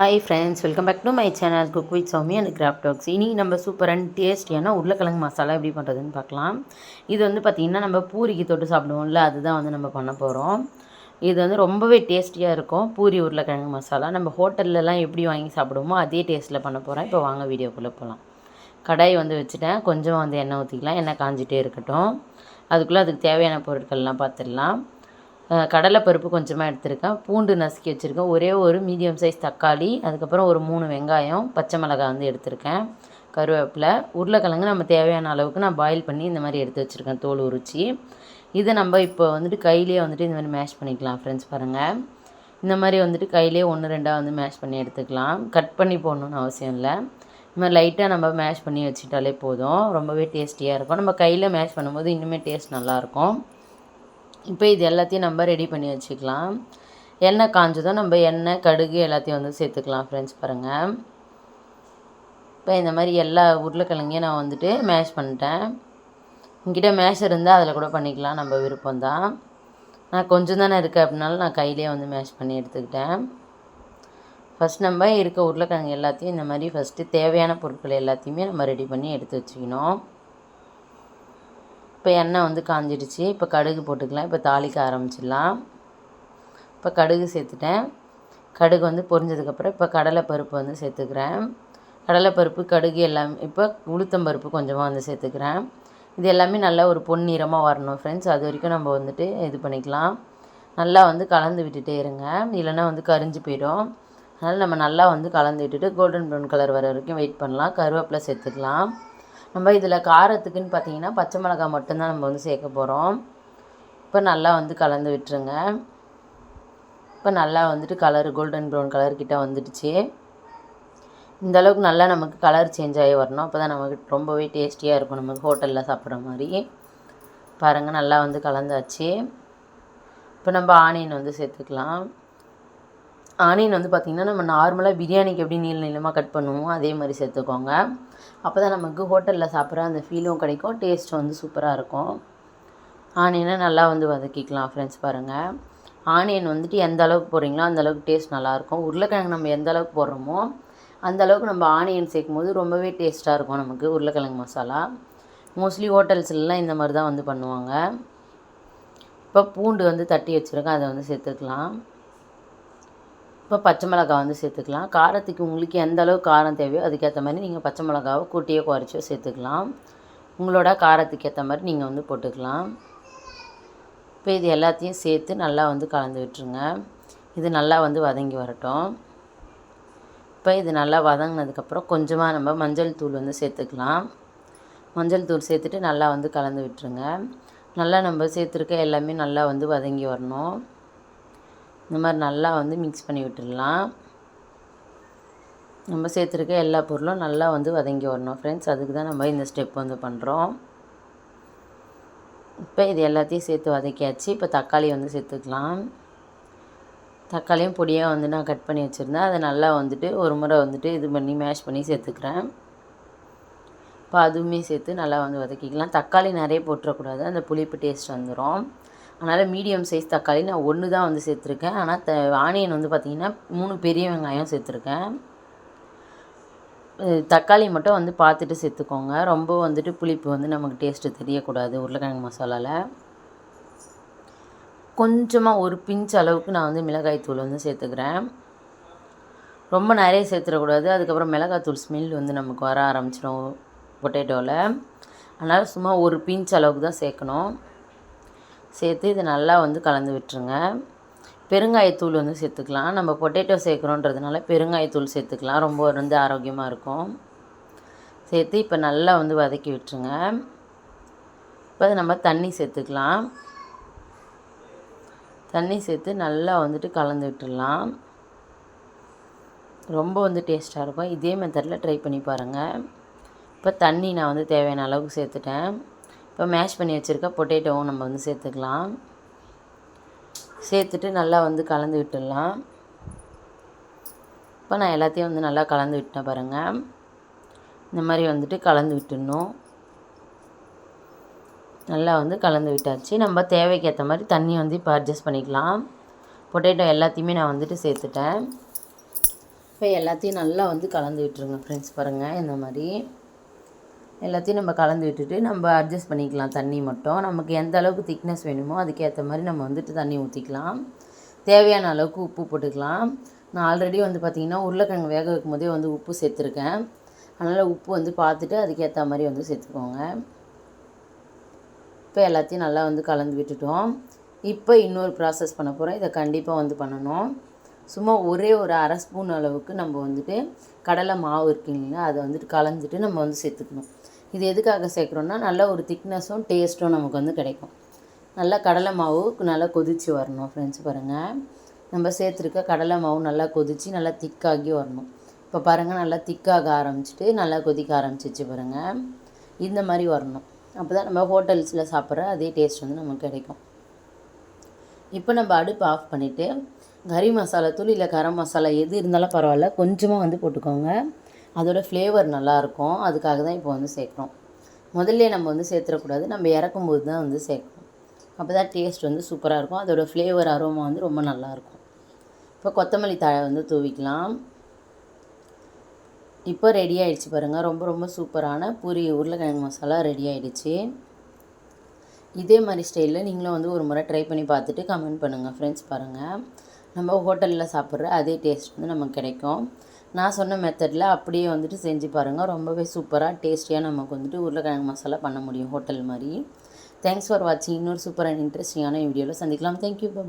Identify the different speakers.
Speaker 1: Hi friends welcome back to my channel cook with Soumi and craft talks இனி நம்ம super and டேஸ்டியான உருளைக்கிழங்கு மசாலா எப்படி பண்ணுறதுன்னு பார்க்கலாம். இது வந்து பார்த்திங்கன்னா நம்ம பூரிக்கு தொட்டு சாப்பிடுவோம்ல அதுதான் வந்து நம்ம பண்ண போகிறோம் இது வந்து ரொம்பவே டேஸ்டியாக இருக்கும் பூரி உருளைக்கிழங்கு மசாலா நம்ம ஹோட்டல்லலாம் எப்படி வாங்கி சாப்பிடுவோமோ அதே டேஸ்ட்டில் பண்ண போகிறோம் இப்போ வாங்க வீடியோக்குள்ளே போகலாம் கடாய் வந்து வச்சுட்டேன் கொஞ்சம் வந்து எண்ணெய் ஊற்றிக்கலாம் எண்ணெய் காஞ்சிட்டே இருக்கட்டும். அதுக்குள்ளே அதுக்கு தேவையான பொருட்கள்லாம் பார்த்துடலாம் கடலைப்பருப்பு கொஞ்சமாக எடுத்திருக்கேன். பூண்டு நசுக்கி வச்சுருக்கேன். ஒரே ஒரு மீடியம் சைஸ் தக்காளி அதுக்கப்புறம் ஒரு மூணு வெங்காயம் பச்சை மிளகாய் வந்து எடுத்திருக்கேன். கருவேப்பிலை உருளைக்கிழங்கு நம்ம தேவையான அளவுக்கு நான் பாயில் பண்ணி இந்த மாதிரி எடுத்து வச்சுருக்கேன். தோல் உரிச்சி. இதை நம்ம இப்போ வந்துட்டு கையிலேயே வந்துட்டு இந்த மாதிரி மேஷ் பண்ணிக்கலாம் ஃப்ரெண்ட்ஸ் பாருங்கள் இந்த மாதிரி வந்துட்டு கையிலே ஒன்று ரெண்டாக வந்து மேஷ் பண்ணி எடுத்துக்கலாம். கட் பண்ணி போடணுன்னு அவசியம் இல்லை. இந்த மாதிரி லைட்டாக நம்ம மேஷ் பண்ணி வச்சுட்டாலே போதும். ரொம்பவே டேஸ்டியாக இருக்கும். நம்ம கையில் மேஷ் பண்ணும்போது இன்னுமே டேஸ்ட் நல்லாயிருக்கும் இப்போ இது எல்லாத்தையும் நம்ம ரெடி பண்ணி வச்சுக்கலாம். எண்ணெய் காஞ்சதும் நம்ம எண்ணெய் கடுகு எல்லாத்தையும் வந்து சேர்த்துக்கலாம் ஃப்ரெண்ட்ஸ் பாருங்கள் இப்போ இந்த மாதிரி எல்லா உருளைக்கிழங்கையும் நான் வந்துட்டு மேஷ் பண்ணிட்டேன். உங்ககிட்ட மேஷ் இருந்தால் அதில் கூட பண்ணிக்கலாம் நம்ம விருப்பம் தான் நான் கொஞ்சம் தானே இருக்குது அப்படினாலும் நான் கையிலே வந்து மேஷ் பண்ணி எடுத்துக்கிட்டேன். ஃபஸ்ட் நம்ம இருக்க உருளைக்கிழங்கு எல்லாத்தையும் இந்த மாதிரி ஃபஸ்ட்டு தேவையான பொருட்கள் எல்லாத்தையுமே நம்ம ரெடி பண்ணி எடுத்து வச்சுக்கணும். இப்போ எண்ணெய் வந்து காஞ்சிடுச்சு. இப்போ கடுகு போட்டுக்கலாம். இப்போ தாளிக்க ஆரம்பிச்சிடலாம். இப்போ கடுகு சேர்த்துட்டேன். கடுகு வந்து பொரிஞ்சதுக்கப்புறம் இப்போ கடலைப்பருப்பு வந்து சேர்த்துக்கிறேன். கடலைப்பருப்பு கடுகு எல்லாமே இப்போ உளுத்தம்பருப்பு கொஞ்சமாக வந்து சேர்த்துக்கிறேன். இது எல்லாமே நல்லா ஒரு பொன்னிறமாக வரணும் ஃப்ரெண்ட்ஸ் அது வரைக்கும் நம்ம வந்துட்டு இது பண்ணிக்கலாம். நல்லா வந்து கலந்து விட்டுட்டே இருங்க. இல்லைன்னா வந்து கரிஞ்சு போயிடும். அதனால் நம்ம நல்லா வந்து கலந்து விட்டுட்டு கோல்டன் ப்ரௌன் கலர் வர வரைக்கும் வெயிட் பண்ணலாம். கருவேப்பிலை சேர்த்துக்கலாம். நம்ம இதில் காரத்துக்குன்னு பார்த்தீங்கன்னா பச்சை மிளகாய் மட்டும்தான் நம்ம வந்து சேர்க்க போகிறோம் இப்போ நல்லா வந்து கலந்து விட்டுருங்க. இப்போ நல்லா வந்துட்டு கலர் கோல்டன் ப்ரௌன் கலர் கிட்டே வந்துடுச்சு. இந்த அளவுக்கு நல்லா நமக்கு கலர் சேஞ்ச் ஆகி வரணும். அப்போ தான் நமக்கு ரொம்பவே டேஸ்டியாக இருக்கும். நமக்கு ஹோட்டலில் சாப்பிட்ற மாதிரி. பாருங்கள் நல்லா வந்து கலந்தாச்சு. இப்போ நம்ம ஆனியன் வந்து சேர்த்துக்கலாம். ஆனியன் வந்து பார்த்திங்கன்னா நம்ம நார்மலாக பிரியாணிக்கு எப்படி நீள நீளமாக கட் பண்ணுவோம் அதே மாதிரி சேர்த்துக்கோங்க. அப்போ தான் நமக்கு ஹோட்டலில் சாப்பிட்ற அந்த ஃபீலும் கிடைக்கும். டேஸ்ட் வந்து சூப்பராக இருக்கும். ஆனியனை நல்லா வந்து வதக்கிக்கலாம் ஃப்ரெண்ட்ஸ் பாருங்கள் ஆனியன் வந்துட்டு எந்த அளவுக்கு போடுறீங்களோ அந்த அளவுக்கு டேஸ்ட் நல்லாயிருக்கும் உருளைக்கிழங்கு நம்ம எந்த அளவுக்கு போடுறோமோ அந்த அளவுக்கு நம்ம ஆனியன் சேர்க்கும் போது ரொம்பவே டேஸ்ட்டாக இருக்கும் நமக்கு உருளைக்கிழங்கு மசாலா. மோஸ்ட்லி ஹோட்டல்ஸ்லாம் இந்த மாதிரி தான் வந்து பண்ணுவாங்க. இப்போ பூண்டு வந்து தட்டி வச்சுருக்கேன் அதை வந்து சேர்த்துக்கலாம். இப்போ பச்சை மிளகாய் வந்து சேர்த்துக்கலாம். காரத்துக்கு உங்களுக்கு எந்த அளவுக்கு காரம் தேவையோ அதுக்கேற்ற மாதிரி நீங்கள் பச்சை மிளகாவை கூட்டியோ குறைச்சியோ சேர்த்துக்கலாம். உங்களோட காரத்துக்கு ஏற்ற மாதிரி நீங்கள் வந்து போட்டுக்கலாம். இப்போ இது எல்லாத்தையும் சேர்த்து நல்லா வந்து கலந்து விட்டுருங்க. இது நல்லா வந்து வதங்கி வரட்டும். இப்போ இது நல்லா வதங்கினதுக்கப்புறம் கொஞ்சமாக நம்ம மஞ்சள் தூள் வந்து சேர்த்துக்கலாம். மஞ்சள் தூள் சேர்த்துட்டு நல்லா வந்து கலந்து விட்டுருங்க. நல்லா நம்ம சேர்த்துருக்க எல்லாமே நல்லா வந்து வதங்கி வரணும். இந்த மாதிரி நல்லா வந்து மிக்ஸ் பண்ணி விட்டுடலாம். நம்ம சேர்த்துருக்க எல்லா பொருளும் நல்லா வந்து வதங்கி வரணும் ஃப்ரெண்ட்ஸ் அதுக்கு தான் நம்ம இந்த ஸ்டெப் வந்து பண்ணுறோம் இப்போ இது எல்லாத்தையும் சேர்த்து வதக்கியாச்சு. இப்போ தக்காளி வந்து சேர்த்துக்கலாம். தக்காளியும் பொடியாக வந்து நான் கட் பண்ணி வச்சுருந்தேன். அதை நல்லா வந்துட்டு ஒரு முறை வந்துட்டு இது பண்ணி மேஷ் பண்ணி சேர்த்துக்கிறேன். இப்போ அதுவுமே சேர்த்து நல்லா வந்து வதக்கிக்கலாம். தக்காளி நிறைய போட்டுறக்கூடாது. அந்த புளிப்பு டேஸ்ட் வந்துடும் அதனால் மீடியம் சைஸ் தக்காளி நான் ஒன்று தான் வந்து சேர்த்துருக்கேன். ஆனால் த ஆனியன் வந்து பார்த்திங்கன்னா மூணு பெரிய வெங்காயம் சேர்த்துருக்கேன். தக்காளி மட்டும் வந்து பார்த்துட்டு சேர்த்துக்கோங்க. ரொம்ப வந்துட்டு புளிப்பு வந்து நமக்கு டேஸ்ட்டு தெரியக்கூடாது உருளைக்கிழங்கு மசாலாவில் கொஞ்சமாக ஒரு பிஞ்ச் அளவுக்கு நான் வந்து மிளகாய் தூள் வந்து சேர்த்துக்கிறேன். ரொம்ப நிறைய சேர்த்துடக்கூடாது. அதுக்கப்புறம் மிளகாய் தூள் ஸ்மெல் வந்து நமக்கு வர ஆரம்பிச்சிடும் பொட்டேட்டோவில் அதனால் சும்மா ஒரு பிஞ்ச் அளவுக்கு தான் சேர்க்கணும். சேர்த்து இதை நல்லா வந்து கலந்து விட்டுருங்க. பெருங்காயத்தூள் வந்து சேர்த்துக்கலாம். நம்ம பொட்டேட்டோ சேர்க்குறோன்றதுனால பெருங்காயத்தூள் சேர்த்துக்கலாம். ரொம்ப வந்து ஆரோக்கியமாக இருக்கும். சேர்த்து இப்போ நல்லா வந்து வதக்கி விட்டுருங்க. இப்போ நம்ம தண்ணி சேர்த்துக்கலாம். தண்ணி சேர்த்து நல்லா வந்துட்டு கலந்து விட்டுடலாம். ரொம்ப வந்து டேஸ்ட்டாக இருக்கும். இதே மெத்தடில் ட்ரை பண்ணி பாருங்கள் இப்போ தண்ணி நான் வந்து தேவையான அளவுக்கு சேர்த்துட்டேன். இப்போ மேஷ் பண்ணி வச்சுருக்க பொட்டேட்டோவும் நம்ம வந்து சேர்த்துக்கலாம். சேர்த்துட்டு நல்லா வந்து கலந்து விட்டுடலாம். இப்போ நான் எல்லாத்தையும் வந்து நல்லா கலந்து விட்டேன் பாருங்கள் இந்த மாதிரி வந்துட்டு கலந்து விட்டுடணும். நல்லா வந்து கலந்து விட்டாச்சு. நம்ம தேவைக்கு ஏற்ற மாதிரி தண்ணி வந்து இப்போ அட்ஜஸ்ட் பண்ணிக்கலாம். பொட்டேட்டோ எல்லாத்தையுமே நான் வந்துட்டு சேர்த்துட்டேன். இப்போ எல்லாத்தையும் நல்லா வந்து கலந்து விட்டுருங்க ஃப்ரெண்ட்ஸ் பாருங்கள் இந்த மாதிரி. எல்லாத்தையும் நம்ம கலந்து விட்டுட்டு நம்ம அட்ஜஸ்ட் பண்ணிக்கலாம். தண்ணி மட்டும். நமக்கு எந்த அளவுக்கு திக்னஸ் வேணுமோ அதுக்கேற்ற மாதிரி நம்ம வந்துட்டு தண்ணி ஊற்றிக்கலாம் தேவையான அளவுக்கு உப்பு போட்டுக்கலாம். நான் ஆல்ரெடி வந்து பார்த்திங்கன்னா உருளைக்கிழங்கு வேக வைக்கும் போதே வந்து உப்பு சேர்த்துருக்கேன். அதனால் உப்பு வந்து பார்த்துட்டு அதுக்கேற்ற மாதிரி வந்து சேர்த்துக்கோங்க. இப்போ எல்லாத்தையும் நல்லா வந்து கலந்து விட்டுட்டோம். இப்போ இன்னொரு ப்ராசஸ் பண்ண போகிறோம் இதை கண்டிப்பாக வந்து பண்ணணும். சும்மா ஒரே ஒரு அரை ஸ்பூன் அளவுக்கு நம்ம வந்துட்டு கடலை மாவு இருக்கு அதை வந்துட்டு கலந்துட்டு நம்ம வந்து சேர்த்துக்கணும். இது எதுக்காக சேர்க்குறோன்னா நல்ல ஒரு திக்னஸும் டேஸ்ட்டும் நமக்கு வந்து கிடைக்கும். நல்லா கடலை மாவு நல்லா கொதித்து வரணும் ஃப்ரெண்ட்ஸ் பாருங்கள் நம்ம சேர்த்துருக்க கடலை மாவு நல்லா கொதித்து நல்லா திக்காகி வரணும். இப்போ பாருங்கள் நல்லா திக்காக ஆரம்பிச்சிட்டு நல்லா கொதிக்க ஆரம்பிச்சிச்சு பாருங்கள் இந்த மாதிரி வரணும். அப்போ தான் நம்ம ஹோட்டல்ஸில் சாப்பிட்ற அதே டேஸ்ட் வந்து நமக்கு கிடைக்கும். இப்போ நம்ம அடுப்பு ஆஃப் பண்ணிவிட்டு கறி மசாலா தூள் இல்லை கரம் மசாலா எது இருந்தாலும் பரவாயில்ல கொஞ்சமாக வந்து போட்டுக்கோங்க. அதோடய ஃப்ளேவர் நல்லாயிருக்கும் அதுக்காக தான் இப்போ வந்து சேர்க்குறோம். முதல்ல நம்ம வந்து சேர்த்துடக்கூடாது. நம்ம இறக்கும்போது தான் வந்து சேர்க்கணும். அப்போ தான் டேஸ்ட் வந்து சூப்பராக இருக்கும். அதோட ஃப்ளேவர் அரோமா வந்து ரொம்ப நல்லாயிருக்கும் இப்போ கொத்தமல்லி தழை வந்து தூவிக்கலாம். இப்போ ரெடி ஆகிடுச்சு பாருங்கள் ரொம்ப ரொம்ப சூப்பரான பூரி உருளைக்கிழங்கு மசாலா ரெடி ஆகிடுச்சு இதே மாதிரி ஸ்டைலில் நீங்களும் வந்து ஒரு முறை ட்ரை பண்ணி பார்த்துட்டு கமெண்ட் பண்ணுங்கள் ஃப்ரெண்ட்ஸ் பாருங்கள் நம்ம ஹோட்டலில் சாப்பிட்ற அதே டேஸ்ட் வந்து நமக்கு கிடைக்கும். நான் சொன்ன மெத்தடில் அப்படியே வந்துட்டு செஞ்சு பாருங்கள் ரொம்பவே சூப்பராக டேஸ்டியாக நமக்கு வந்துட்டு உருளைக்கிழங்கு மசாலா பண்ண முடியும் ஹோட்டல் மாதிரி. தேங்க்ஸ் ஃபார் வாட்சிங் இன்னொரு சூப்பர் அண்ட் இன்ட்ரெஸ்டிங்கான வீடியோவில் சந்திக்கலாம். தேங்க்யூ பாபா